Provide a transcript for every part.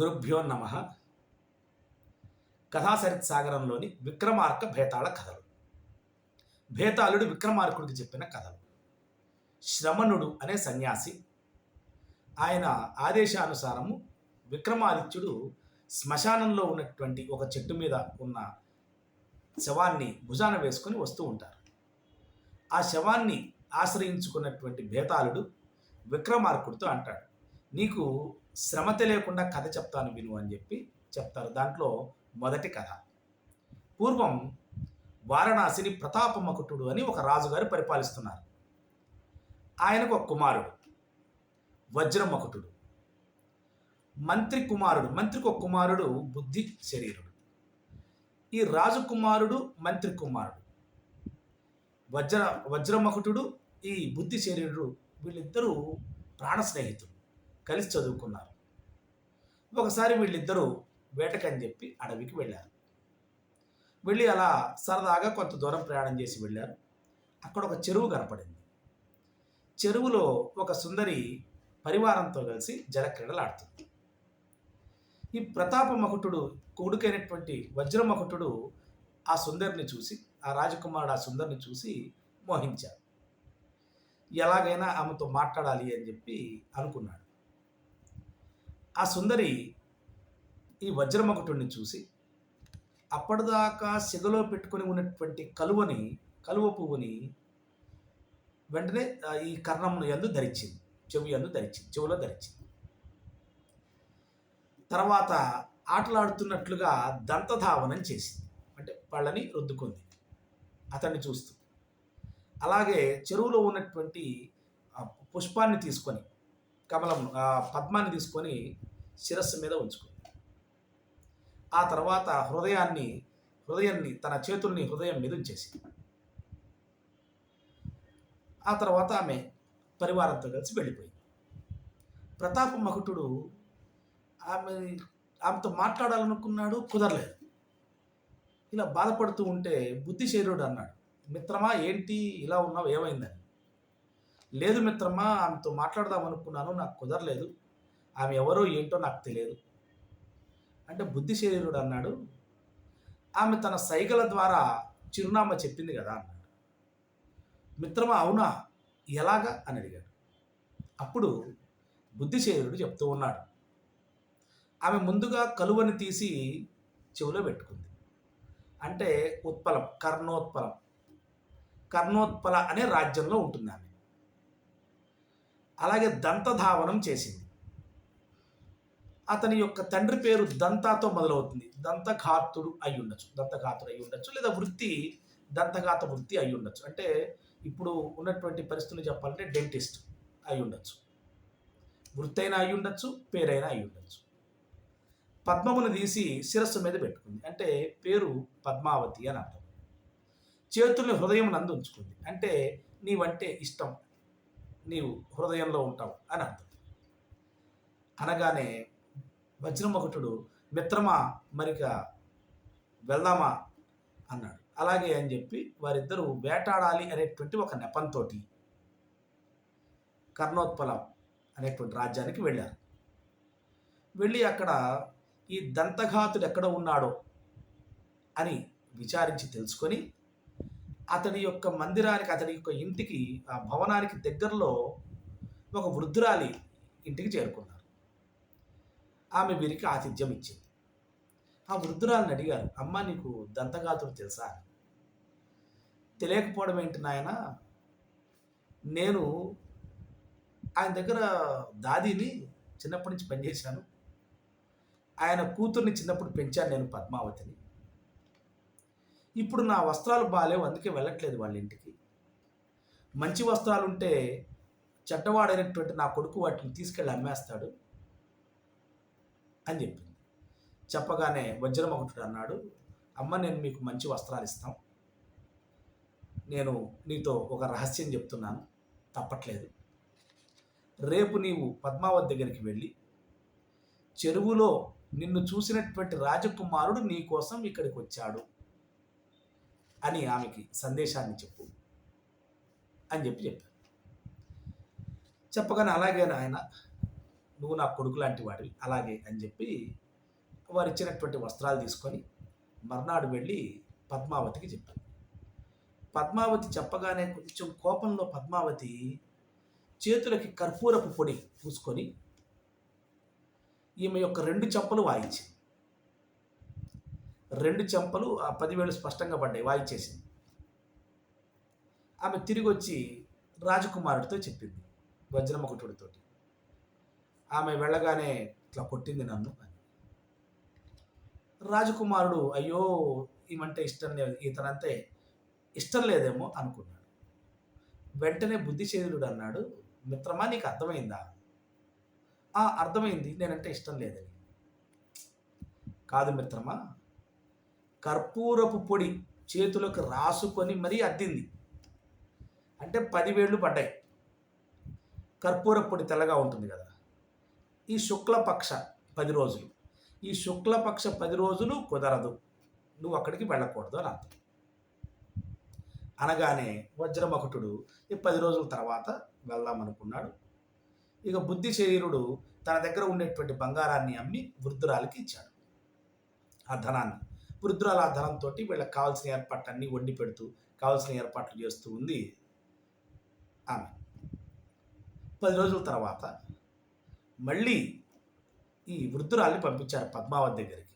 గురుభ్యో నమ. కథాసరిత్ సాగరంలోని విక్రమార్క భేతాళ కథలు. భేతాళుడు విక్రమార్కుడికి చెప్పిన కథలు. శ్రమణుడు అనే సన్యాసి. ఆయన ఆదేశానుసారము విక్రమాదిత్యుడు శ్మశానంలో ఉన్నటువంటి ఒక చెట్టు మీద ఉన్న శవాన్ని భుజాన వేసుకొని వస్తూ ఉంటారు. ఆ శవాన్ని ఆశ్రయించుకున్నటువంటి భేతాళుడు విక్రమార్కుడితో అంటాడు నీకు శ్రమ తెలియకుండా కథ చెప్తాను విను అని చెప్పి చెప్తారు. దాంట్లో మొదటి కథ. పూర్వం వారణాసిని ప్రతాపమకుటుడు అని ఒక రాజుగారు పరిపాలిస్తున్నారు. ఆయనకు ఒక కుమారుడు వజ్రమకుటుడు మంత్రి కుమారుడు మంత్రికి ఒక కుమారుడు బుద్ధి శరీరుడు. ఈ రాజకుమారుడు మంత్రి కుమారుడు. వజ్ర వజ్రమకుటుడు ఈ బుద్ధి శరీరుడు వీళ్ళిద్దరూ ప్రాణ స్నేహితులు కలిసి చదువుకున్నారు. ఒకసారి వీళ్ళిద్దరూ వేటకని చెప్పి అడవికి వెళ్ళారు. వెళ్ళి అలా సరదాగా కొంత దూరం ప్రయాణం చేసి వెళ్ళారు. అక్కడ ఒక చెరువు కనపడింది. చెరువులో ఒక సుందరి పరివారంతో కలిసి జలక్రీడలాడుతుంది. ఈ ప్రతాప మకుటుడు కొడుకైనటువంటి వజ్రమకుటుడు ఆ సుందరిని చూసి ఆ రాజకుమారుడు ఆ సుందరిని చూసి మోహించాడు. ఎలాగైనా ఆమెతో మాట్లాడాలి అని చెప్పి అనుకున్నాడు. ఆ సుందరి ఈ వజ్రమకుటుడిని చూసి అప్పటిదాకా సిగలో పెట్టుకొని ఉన్నటువంటి కలువని కలువ పువ్వుని వెంటనే ఈ కర్ణమును ఎందు ధరించింది. చెవి ఎందు ధరించింది. చెవిలో ధరించింది. తర్వాత ఆటలాడుతున్నట్లుగా దంతధావనం చేసింది. అంటే పళ్ళని రుద్దుకుంది. అతన్ని చూస్తూ అలాగే చెరువులో ఉన్నటువంటి పుష్పాన్ని తీసుకొని కమలం ఆ పద్మాన్ని తీసుకొని శిరస్సు మీద ఉంచుకుంది. ఆ తర్వాత హృదయాన్ని హృదయాన్ని తన చేతుల్ని హృదయం మీద ఉంచేసింది. ఆ తర్వాత ఆమె పరివారంతో కలిసి వెళ్ళిపోయింది. ప్రతాప మకుటుడు ఆమె ఆమెతో మాట్లాడాలనుకున్నాడు కుదరలేదు. ఇలా బాధపడుతూ ఉంటే బుద్ధిశేరుడు అన్నాడు మిత్రమా ఏంటి? ఇలా ఉన్నావు ఏమైందని? లేదు మిత్రమా ఆమెతో మాట్లాడదాం అనుకున్నాను నాకు కుదరలేదు. ఆమె ఎవరో ఏంటో నాకు తెలియదు. అంటే బుద్ధి శరీరుడు అన్నాడు. ఆమె తన సైగల ద్వారా చిరునామా చెప్పింది కదా అన్నాడు. మిత్రమా అవునా? ఎలాగా? అని అడిగాడు. అప్పుడు బుద్ధిశేరుడు చెప్తూ ఉన్నాడు. ఆమె ముందుగా కలువని తీసి చెవిలో పెట్టుకుంది. అంటే ఉత్పలం కర్ణోత్పలం. కర్ణోత్పల అనే రాజ్యంలో ఉంటుంది ఆమె. అలాగే దంతధావనం చేసింది. అతని యొక్క తండ్రి పేరు దంతాతో మొదలవుతుంది. దంతఘాతుడు అయి ఉండొచ్చు. దంతఘాతుడు అయి ఉండొచ్చు లేదా వృత్తి దంతఘాత వృత్తి అయి ఉండొచ్చు. అంటే ఇప్పుడు ఉన్నటువంటి పరిస్థితులు చెప్పాలంటే డెంటిస్ట్ అయి ఉండొచ్చు. వృత్తి అయినా అయి ఉండొచ్చు పేరైనా అయి ఉండొచ్చు. పద్మమును తీసి శిరస్సు మీద పెట్టుకుంది. అంటే పేరు పద్మావతి అని అర్థం. చేతుల్ని హృదయం నందు ఉంచుకుంది. అంటే నీవంటే ఇష్టం నీవు హృదయంలో ఉంటావు అని అర్థం. అనగానే వజ్రమొకటుడు మిత్రమా మరిక వెళ్దామా? అన్నాడు. అలాగే అని చెప్పి వారిద్దరూ వేటాడాలి అనేటువంటి ఒక నెపంతోటి కర్ణోత్పలం అనేటువంటి రాజ్యానికి వెళ్ళారు. వెళ్ళి అక్కడ ఈ దంతఘాతుడు ఎక్కడ ఉన్నాడో అని విచారించి తెలుసుకొని అతని యొక్క మందిరానికి అతని యొక్క ఇంటికి ఆ భవనానికి దగ్గరలో ఒక వృద్ధురాలి ఇంటికి చేరుకున్నారు. ఆమె వీరికి ఆతిథ్యం ఇచ్చింది. ఆ వృద్ధురాలిని అడిగారు అమ్మ నీకు దంతగాతులు తెలుసా? తెలియకపోవడం ఏంటి నాయన? నేను ఆయన దగ్గర దాదిని చిన్నప్పటి నుంచి పనిచేశాను. ఆయన కూతుర్ని చిన్నప్పుడు పెంచాను నేను పద్మావతిని. ఇప్పుడు నా వస్త్రాలు బాగాలేవు అందుకే వెళ్ళట్లేదు వాళ్ళ ఇంటికి. మంచి వస్త్రాలు ఉంటే చెడ్డవాడైనటువంటి నా కొడుకు వాటిని తీసుకెళ్ళి అమ్మేస్తాడు అని చెప్పింది. చెప్పగానే వజ్రమకుటుడు అన్నాడు అమ్మ నేను మీకు మంచి వస్త్రాలు ఇస్తాం. నేను నీతో ఒక రహస్యం చెప్తున్నాను తప్పట్లేదు. రేపు నీవు పద్మావతి దగ్గరికి వెళ్ళి చెరువులో నిన్ను చూసినటువంటి రాజకుమారుడు నీ కోసం ఇక్కడికి వచ్చాడు అని ఆమెకి సందేశాన్ని చెప్పు అని చెప్పి చెప్పారు చెప్పగానే అలాగే ఆయన నువ్వు నా కొడుకు లాంటి వాడివి అలాగే అని చెప్పి వారు ఇచ్చినటువంటి వస్త్రాలు తీసుకొని మర్నాడు వెళ్ళి పద్మావతికి చెప్పారు. పద్మావతి చెప్పగానే కొంచెం కోపంలో పద్మావతి చేతులకి కర్పూరపు పొడి పూసుకొని ఈమె యొక్క రెండు చెంపలు వాయించింది. రెండు చెంపలు ఆ పదివేలు స్పష్టంగా పడ్డాయి వాయిచ్చేసింది. ఆమె తిరిగి వచ్చి రాజకుమారుడితో చెప్పింది వజ్రముకుటుడితో ఆమె వెళ్ళగానే ఇట్లా కొట్టింది నన్ను అని. రాజకుమారుడు అయ్యో ఈమంటే ఇష్టం లేదు ఇతనంతే ఇష్టం లేదేమో అనుకున్నాడు. వెంటనే బుద్ధిచేదుడు అన్నాడు. మిత్రమా నీకు అర్థమైందా? "ఆ, అర్థమైంది నేనంటే ఇష్టం లేదని. కాదు మిత్రమా కర్పూరపు పొడి చేతులకు రాసుకొని మరీ అద్దింది. అంటే పదివేళ్ళు పడ్డాయి. కర్పూర పొడి తెల్లగా ఉంటుంది కదా. ఈ శుక్లపక్ష పది రోజులు. ఈ శుక్లపక్ష పది రోజులు కుదరదు. నువ్వు అక్కడికి వెళ్ళకూడదు అని అర్థం. అనగానే వజ్రమకుటుడు ఈ పది రోజుల తర్వాత వెళ్దాం అనుకున్నాడు. ఇక బుద్ధి శరీరుడు తన దగ్గర ఉండేటువంటి బంగారాన్ని అమ్మి వృద్ధురాలికి ఇచ్చాడు. ఆ ధనాన్ని. వృద్ధురాలు ధనంతో వీళ్ళకి కావాల్సిన ఏర్పాట్లన్నీ వండి పెడుతూ కావాల్సిన ఏర్పాట్లు చేస్తూ ఉంది ఆమె. పది రోజుల తర్వాత మళ్ళీ ఈ వృద్ధురాల్ని పంపించారు పద్మావతి దగ్గరికి.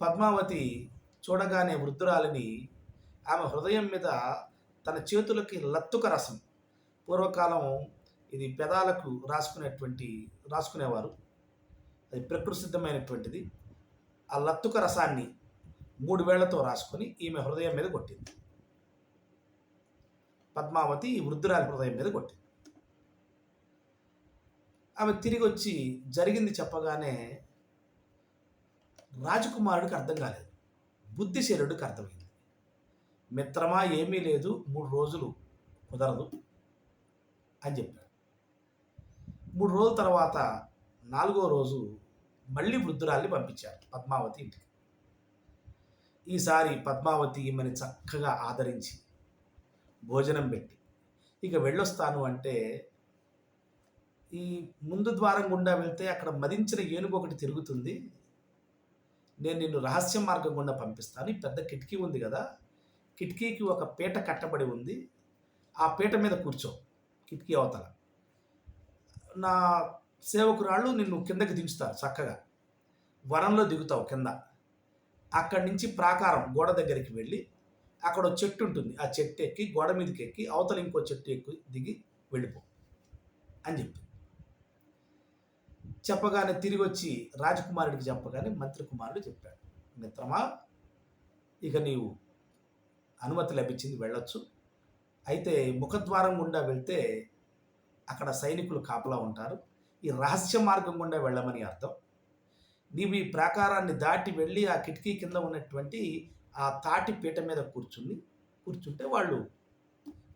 పద్మావతి చూడగానే వృద్ధురాలిని ఆమె హృదయం మీద తన చేతులకి లత్తుక రసం పూర్వకాలం ఇది పెదాలకు రాసుకునేటువంటి రాసుకునేవారు. అది ప్రకృతి సిద్ధమైనటువంటిది. ఆ లత్తుక రసాన్ని మూడు వేళ్ళతో రాసుకొని ఈమె హృదయం మీద కొట్టింది. పద్మావతి ఈ వృద్ధురాలి హృదయం మీద కొట్టింది. ఆమె తిరిగి వచ్చి జరిగింది చెప్పగానే రాజకుమారుడికి అర్థం కాలేదు. బుద్ధిశీలుడికి అర్థమైంది. మిత్రమా ఏమీ లేదు మూడు రోజులు కుదరదు అని చెప్పాడు. మూడు రోజుల తర్వాత నాలుగో రోజు మళ్ళీ వృద్ధురాల్ని పంపించారు పద్మావతి ఇంటికి. ఈసారి పద్మావతి ఈమెని చక్కగా ఆదరించి భోజనం పెట్టి ఇక వెళ్ళొస్తాను అంటే ఈ ముందు ద్వారం గుండా వెళ్తే అక్కడ మదించిన ఏనుగు ఒకటి తిరుగుతుంది. నేను నిన్ను రహస్య మార్గం గుండా పంపిస్తాను. ఈ పెద్ద కిటికీ ఉంది కదా కిటికీకి ఒక పీట కట్టబడి ఉంది. ఆ పీట మీద కూర్చో కిటికీ అవతల. నా సేవకురాళ్ళు నిన్ను కిందకి దించుతారు చక్కగా. వనంలో దిగుతావు కింద. అక్కడి నుంచి ప్రాకారం గోడ దగ్గరికి వెళ్ళి అక్కడ చెట్టు ఉంటుంది. ఆ చెట్టు ఎక్కి గోడ మీదకి ఎక్కి అవతల ఇంకో చెట్టు ఎక్కి దిగి వెళ్ళిపో అని చెప్పి చెప్పగానే తిరిగి వచ్చి రాజకుమారుడికి చెప్పగానే మంత్రి కుమారుడు చెప్పాడు. మిత్రమా ఇక నీవు అనుమతి లభించింది వెళ్ళొచ్చు. అయితే ముఖద్వారం గుండా వెళ్తే అక్కడ సైనికులు కాపలా ఉంటారు. ఈ రహస్య మార్గం గుండా వెళ్ళమని అర్థం. నీవు ఈ ప్రాకారాన్ని దాటి వెళ్ళి ఆ కిటికీ కింద ఉన్నటువంటి ఆ తాటి పీట మీద కూర్చుని కూర్చుంటే వాళ్ళు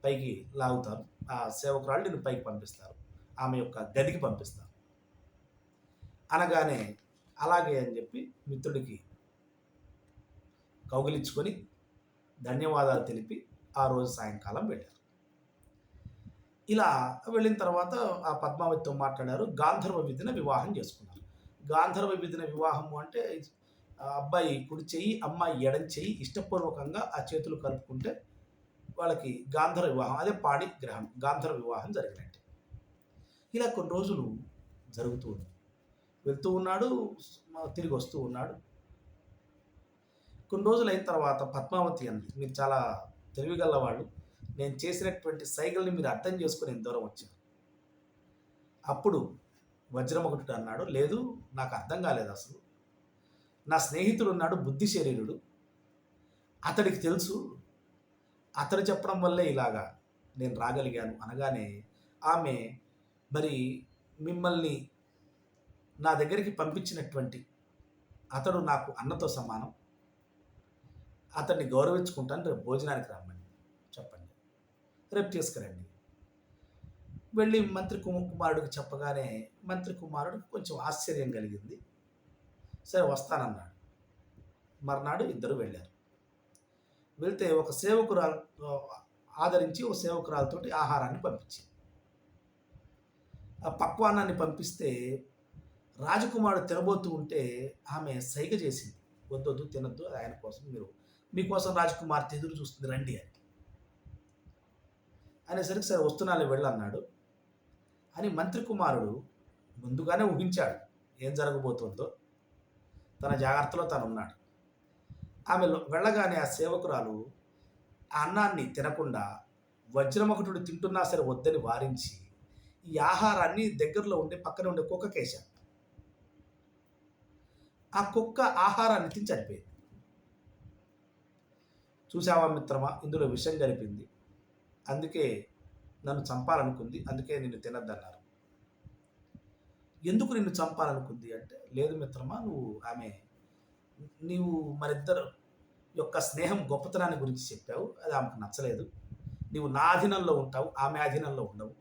పైకి లాగుతారు. ఆ సేవకురాళ్ళు నేను పైకి పంపిస్తారు. ఆమె యొక్క గదికి పంపిస్తారు. అనగానే అలాగే అని చెప్పి మిత్రుడికి కౌగిలించుకొని ధన్యవాదాలు తెలిపి ఆ రోజు సాయంకాలం వెళ్ళారు. ఇలా వెళ్ళిన తర్వాత ఆ పద్మావతితో మాట్లాడారు. గాంధర్వ విధిన వివాహం చేసుకున్నారు. గాంధర్వ విధిన వివాహము అంటే అబ్బాయి కుడి చెయ్యి అమ్మాయి ఎడం చెయ్యి ఇష్టపూర్వకంగా ఆ చేతులు కలుపుకుంటే వాళ్ళకి గాంధర్వ వివాహం అదే పాడి గ్రహం గాంధర్వ వివాహం జరిగినట్టు. ఇలా కొన్ని రోజులు జరుగుతూ ఉంది. వెళ్తూ ఉన్నాడు తిరిగి వస్తూ ఉన్నాడు. కొన్ని రోజులు అయిన తర్వాత పద్మావతి అంది. మీరు చాలా తెలివిగల వాళ్ళు నేను చేసినటువంటి సైకిల్ని మీరు అర్థం చేసుకుని ఎంత దూరం వచ్చారు అప్పుడు వజ్రమొకటి అన్నాడు లేదు నాకు అర్థం కాలేదు అసలు. నా స్నేహితుడు ఉన్నాడు బుద్ధి శరీరుడు. అతడికి తెలుసు. అతడు చెప్పడం వల్లే ఇలాగా నేను రాగలిగాను అనగానే ఆమె మరి మిమ్మల్ని నా దగ్గరికి పంపించినటువంటి అతడు నాకు అన్నతో సమానం. అతన్ని గౌరవించుకుంటాను రేపు భోజనానికి రమ్మని. రేపు తీసుకురండి. వెళ్ళి మంత్రి కుమ- కుమారుడికి చెప్పగానే మంత్రి కుమారుడికి కొంచెం ఆశ్చర్యం కలిగింది. సరే వస్తానన్నాడు. మర్నాడు ఇద్దరు వెళ్ళారు. వెళ్తే ఒక సేవకురాలు ఆదరించి ఒక సేవకురాలతోటి ఆహారాన్ని పంపించింది. ఆ పక్వాన్నాన్ని పంపిస్తే రాజకుమారుడు తినబోతూ ఉంటే ఆమె సైగ చేసింది. వద్దొద్దు తినొద్దు ఆయన కోసం మీరు మీకోసం రాజకుమార్తె ఎదురు చూస్తుంది రండి అని. అనేసరికి సరే వస్తున్నాను వెళ్ళన్నాడు. అని మంత్రి కుమారుడు ముందుగానే ఊహించాడు ఏం జరగబోతుందో. తన జాగ్రత్తలో తను ఉన్నాడు ఆమె వెళ్ళగానే ఆ సేవకురాలు ఆ అన్నాన్ని తినకుండా వజ్రమకుటుడు తింటున్నా సరే వద్దని వారించి ఈ ఆహారాన్ని దగ్గరలో ఉండే పక్కన ఉండే కుక్కకేశాడు ఆ కుక్క ఆహారాన్ని తిని చనిపోయింది. చూసావా మిత్రమా? ఇందులో విషం కలిపింది. అందుకే నన్ను చంపాలనుకుంది అందుకే నిన్ను తినద్దన్నారు. ఎందుకు నిన్ను చంపాలనుకుంది అంటే లేదు మిత్రమా నువ్వు ఆమె నీవు మరిద్దరు యొక్క స్నేహం గొప్పతనాన్ని గురించి చెప్పావు అది ఆమెకు నచ్చలేదు. నీవు నా అధీనంలో ఉంటావు ఆమె అధీనంలో ఉండవు.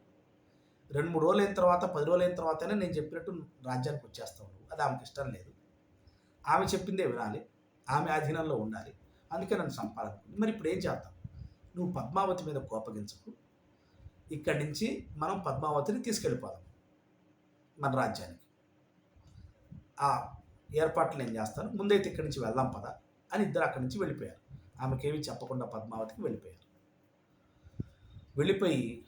రెండు మూడు రోజులు అయిన తర్వాత పది రోజులు అయిన తర్వాతనే నేను చెప్పినట్టు రాజ్యానికి వచ్చేస్తావు నువ్వు అది ఆమెకు ఇష్టం లేదు. ఆమె చెప్పిందే వినాలి ఆమె అధీనంలో ఉండాలి అందుకే నన్ను చంపాలనుకుంది. మరి ఇప్పుడు ఏం చేద్దాం? నువ్వు పద్మావతి మీద కోపగించకు. ఇక్కడి నుంచి మనం పద్మావతిని తీసుకెళ్ళిపోదాం మన రాజ్యానికి. ఆ ఏర్పాట్లు నేను చేస్తాను. ముందైతే ఇక్కడి నుంచి వెళ్దాం పద అని ఇద్దరు అక్కడి నుంచి వెళ్ళిపోయారు. ఆమెకేమి చెప్పకుండా పద్మావతికి వెళ్ళిపోయారు. వెళ్ళిపోయి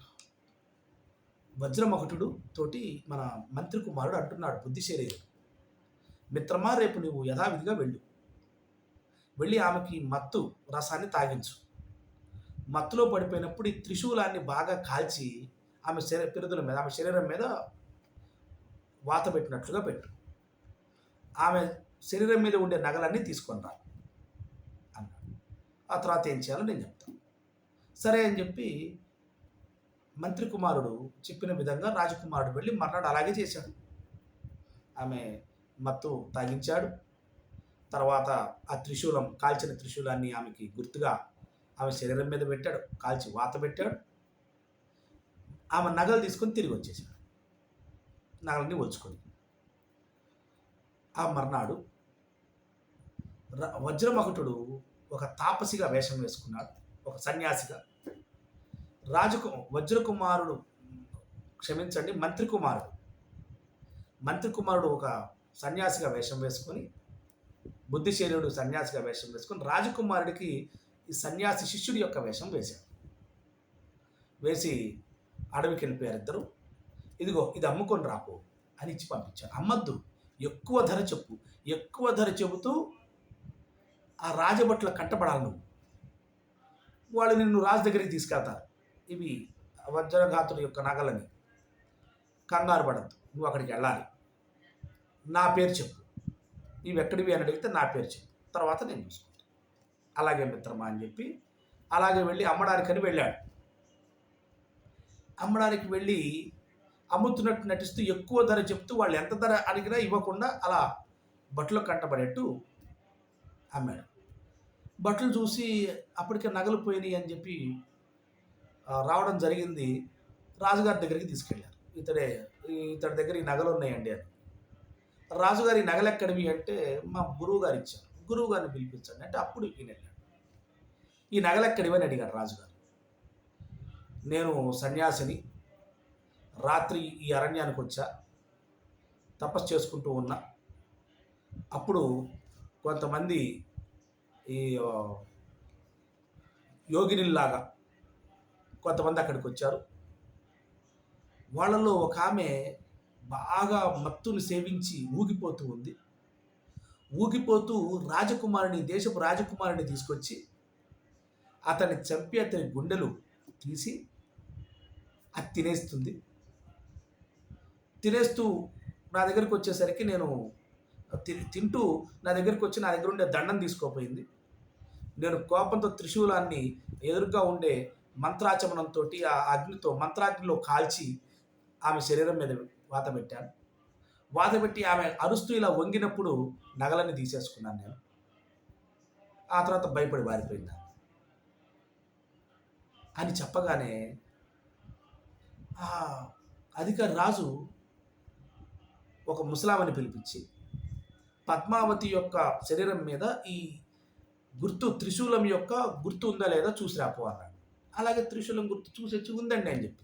వజ్రమకుటుడు తోటి మన మంత్రి కుమారుడు అంటున్నాడు బుద్ధి శరీరం మిత్రమా రేపు నువ్వు యథావిధిగా వెళ్ళు. వెళ్ళి ఆమెకి మత్తు రసాన్ని తాగించు. మత్తులో పడిపోయినప్పుడు ఈ త్రిశూలాన్ని బాగా కాల్చి ఆమె శరీర పిరుదుల మీద ఆమె శరీరం మీద వాత పెట్టినట్లుగా పెట్టు. ఆమె శరీరం మీద ఉండే నగలన్నీ తీసుకొని రా అన్నాడు. ఆ తర్వాత ఏం చేయాలో నేను చెప్తాను సరే అని చెప్పి మంత్రి కుమారుడు చెప్పిన విధంగా రాజకుమారుడు వెళ్ళి మర్నాడు అలాగే చేశాడు. ఆమె మత్తు తాగించాడు. తర్వాత ఆ త్రిశూలం కాల్చిన త్రిశూలాన్ని ఆమెకి గుర్తుగా ఆమె శరీరం మీద పెట్టాడు కాల్చి వాత పెట్టాడు. ఆమె నగలు తీసుకొని తిరిగి వచ్చేసాడు నగలని వచ్చుకొని ఆ మర్నాడు ర- వజ్రమకుటుడు ఒక తాపసిగా వేషం వేసుకున్నాడు ఒక సన్యాసిగా. రాజకు వజ్రకుమారుడు క్షమించండి మంత్రి కుమారుడు మంత్రి కుమారుడు ఒక సన్యాసిగా వేషం వేసుకొని బుద్ధిశైలుడు సన్యాసిగా వేషం వేసుకొని రాజకుమారుడికి ఈ సన్యాసి శిష్యుడి యొక్క వేషం వేశాడు. వేసి అడవికి వెళ్ళిపోయారు ఇద్దరు ఇదిగో ఇది అమ్ముకొని రాపు అని ఇచ్చి పంపించారు అమ్మద్దు ఎక్కువ ధర చెప్పు. ఎక్కువ ధర చెబుతూ ఆ రాజభట్ల కట్టబడాలి నువ్వు. వాళ్ళు నిన్ను రాజు దగ్గరికి తీసుకెళ్తారు. ఇవి వజ్రఘాతుడి యొక్క నగలని. కంగారు పడద్దు నువ్వు అక్కడికి వెళ్ళాలి. నా పేరు చెప్పు. ఇవి ఎక్కడివి అని అడిగితే నా పేరు చెప్పు. తర్వాత నేను చూసుకుంటాను. అలాగే మిత్రమా అని చెప్పి అలాగే వెళ్ళి అమ్మడానికని వెళ్ళాడు. అమ్మడానికి వెళ్ళి అమ్ముతున్నట్టు నటిస్తూ ఎక్కువ ధర చెప్తూ వాళ్ళు ఎంత ధర అడిగినా ఇవ్వకుండా అలా బట్టలు కట్టబడేట్టు అమ్మాడు. బట్టలు చూసి అప్పటికే నగలు పోయినాయి అని చెప్పి రావడం జరిగింది. రాజుగారి దగ్గరికి తీసుకెళ్ళారు. ఇతడే ఇతడి దగ్గర ఈ నగలు ఉన్నాయండి అని. రాజుగారి నగలు ఎక్కడివి అంటే మా గురువు గారు ఇచ్చారు. గురువు గారిని పిలిపించండి అంటే అప్పుడు ఈయన వెళ్ళాడు. ఈ నగలెక్కడివని అడిగాడు రాజుగారు. నేను సన్యాసిని రాత్రి ఈ అరణ్యానికి వచ్చా తపస్సు చేసుకుంటూ ఉన్నా. అప్పుడు కొంతమంది ఈ యోగినిల్లాగా కొంతమంది అక్కడికి వచ్చారు. వాళ్ళలో ఒక ఆమె బాగా మత్తుని సేవించి ఊగిపోతూ ఉంది. ఊగిపోతూ రాజకుమారుని దేశపు రాజకుమారుని తీసుకొచ్చి అతన్ని చంపి అతని గుండెలు తీసి అది తినేస్తుంది. తినేస్తూ నా దగ్గరికి వచ్చేసరికి నేను తింటూ నా దగ్గరికి వచ్చి నా దగ్గర ఉండే దండం తీసుకోపోయింది. నేను కోపంతో త్రిశూలాన్ని ఎదురుగా ఉండే మంత్రాచమనంతో ఆ అగ్నితో మంత్రాగ్నిలో కాల్చి ఆమె శరీరం మీద వాత పెట్టాను. వాత ఆమె అరుస్తూ ఇలా వంగినప్పుడు నగలని తీసేసుకున్నాను నేను. ఆ తర్వాత భయపడి వారిపోయిందా అని చెప్పగానే ఆ అధికారి రాజు ఒక ముసలామని పిలిపించి పద్మావతి యొక్క శరీరం మీద ఈ గుర్తు త్రిశూలం యొక్క గుర్తు ఉందా లేదా చూసి రాపో అన్నాడు. అలాగే త్రిశూలం గుర్తు చూసి వచ్చి ఉందండి అని చెప్పి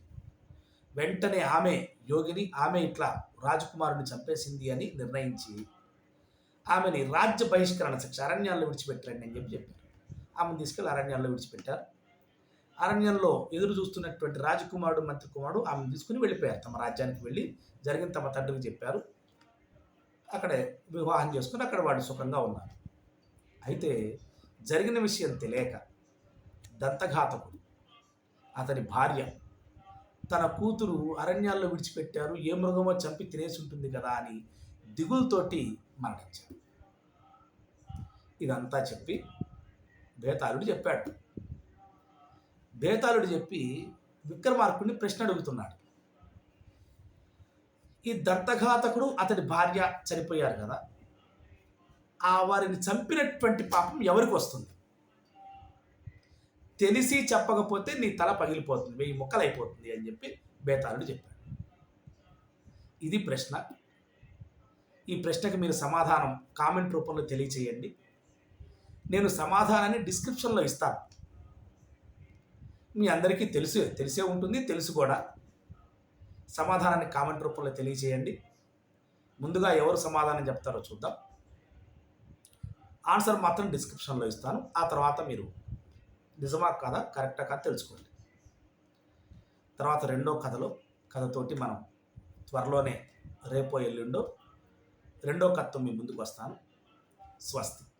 వెంటనే ఆమె యోగిని ఆమె ఇట్లా రాజకుమారుని చంపేసింది అని నిర్ణయించి ఆమెని రాజ్య బహిష్కరణ శిక్ష అరణ్యాల్లో విడిచిపెట్టారండి అని చెప్పి చెప్పారు ఆమెను తీసుకెళ్ళి అరణ్యాల్లో విడిచిపెట్టారు. అరణ్యంలో ఎదురు చూస్తున్నటువంటి రాజకుమారుడు మంత్రి కుమారుడు ఆమెను తీసుకుని వెళ్ళిపోయారు. తమ రాజ్యానికి వెళ్ళి జరిగిన తమ తండ్రికి చెప్పారు. అక్కడే వివాహం చేసుకుని అక్కడ వాడు సుఖంగా ఉన్నారు. అయితే జరిగిన విషయం తెలియక దంతఘాతకుడు అతని భార్య తన కూతురు అరణ్యాల్లో విడిచిపెట్టారు ఏ మృగమో చంపి తినేసి ఉంటుంది కదా అని దిగులతోటి మరణించాడు ఇదంతా చెప్పి బేతాళుడు చెప్పాడు. బేతాళుడు చెప్పి విక్రమార్కుడిని ప్రశ్న అడుగుతున్నాడు. ఈ దంతఘాతకుడు అతడి భార్య చనిపోయారు కదా ఆ వారిని చంపినటువంటి పాపం ఎవరికి వస్తుంది? తెలిసి చెప్పకపోతే నీ తల పగిలిపోతుంది వెయ్యి ముక్కలు అయిపోతుంది అని చెప్పి బేతాళుడు చెప్పాడు. ఇది ప్రశ్న. ఈ ప్రశ్నకి మీరు సమాధానం కామెంట్ రూపంలో తెలియచేయండి. నేను సమాధానాన్ని డిస్క్రిప్షన్లో ఇస్తాను. మీ అందరికీ తెలుసు తెలిసే ఉంటుంది తెలుసు కూడా. సమాధానాన్ని కామెంట్ రూపంలో తెలియచేయండి. ముందుగా ఎవరు సమాధానం చెప్తారో చూద్దాం. ఆన్సర్ మాత్రం డిస్క్రిప్షన్లో ఇస్తాను. ఆ తర్వాత మీరు నిజమా కాదా కరెక్టా కాదా తెలుసుకోండి. తర్వాత రెండో కథలో కథతోటి మనం త్వరలోనే రేపో ఎల్లుండో రెండో కథతో మీ ముందుకు వస్తాను. స్వస్తి.